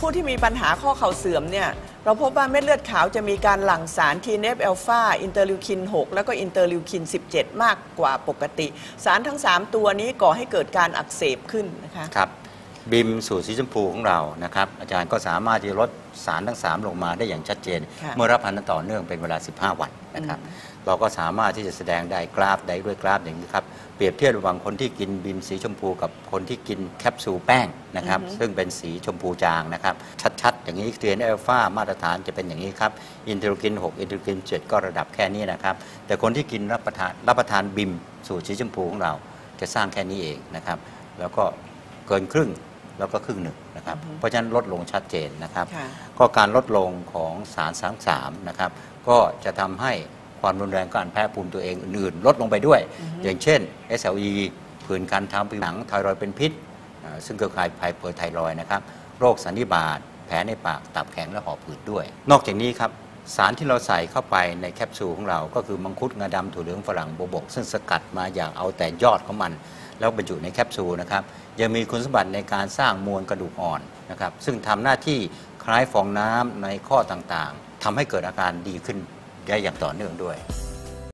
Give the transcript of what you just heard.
ผู้ที่มีปัญหาข้อเข่าเสื่อมเนี่ยเราพบว่าเม็ดเลือดขาวจะมีการหลั่งสาร TNF อ l p h a อินเตอร์ลิวคิน 6 แล้วก็อินเตอร์ลิวคิน 17 มากกว่าปกติ สารทั้ง 3 ตัวนี้ก่อให้เกิดการอักเสบขึ้นนะคะครับบิมสูตรสีชมพูของเรานะครับ อาจารย์ก็สามารถที่จะลดสารทั้ง 3 ลงมาได้อย่างชัดเจนค่ะเมื่อรับประทานต่อเนื่องเป็นเวลา 15 วันนะครับ เราก็สามารถที่จะแสดงได้กราฟได้ด้วยกราฟอย่างนี้ครับ เปรียบเทียบระหว่างคนที่กินบิมสีชมพูกับคนที่กินแคปซูลแป้งนะครับ ซึ่งเป็นสีชมพูจางนะครับ ชัดๆ อย่างนี้เทียนเอลฟามาตรฐานจะเป็นอย่างนี้ครับ อินเทอร์กิน 6 อินเทอร์กิน 7 ก็ระดับแค่นี้นะครับ แต่คนที่กินรับประทานรับประทานบิมสูตรสีชมพูของเราจะสร้างแค่นี้เองนะครับ แล้วก็เกินครึ่งแล้วก็ครึ่งหนึ่งนะครับ เพราะฉะนั้นลดลงชัดเจนนะครับค่ะก็การลดลงของสารสังสามนะครับ ก็จะทำให้ ความรุนแรงการแพ้ภูมิตัวเองอื่นๆ ลดลงไปด้วย อย่างเช่น SLE ผื่นคันทางผิวหนังไทรอยด์เป็นพิษอ่าซึ่งก็คล้ายไพเปอร์ไทรอยด์นะครับ โรคสันนิบาตแผลในปาก ตับแข็งและหอบหืดด้วย นอกจากนี้ครับ สารที่เราใส่เข้าไปในแคปซูลของเรา ก็คือมังคุดงาดำถั่วเหลืองฝรั่งโบวบก ซึ่งสกัดมาอย่างเอาแต่ยอดของมัน แล้วบรรจุในแคปซูลนะครับยังมีคุณสมบัติในการสร้างมวลกระดูกอ่อนนะครับซึ่งทำหน้าที่คล้ายฟองน้ำในข้อต่างๆทำให้เกิดอาการดีขึ้น ได้อย่างต่อเนื่องด้วย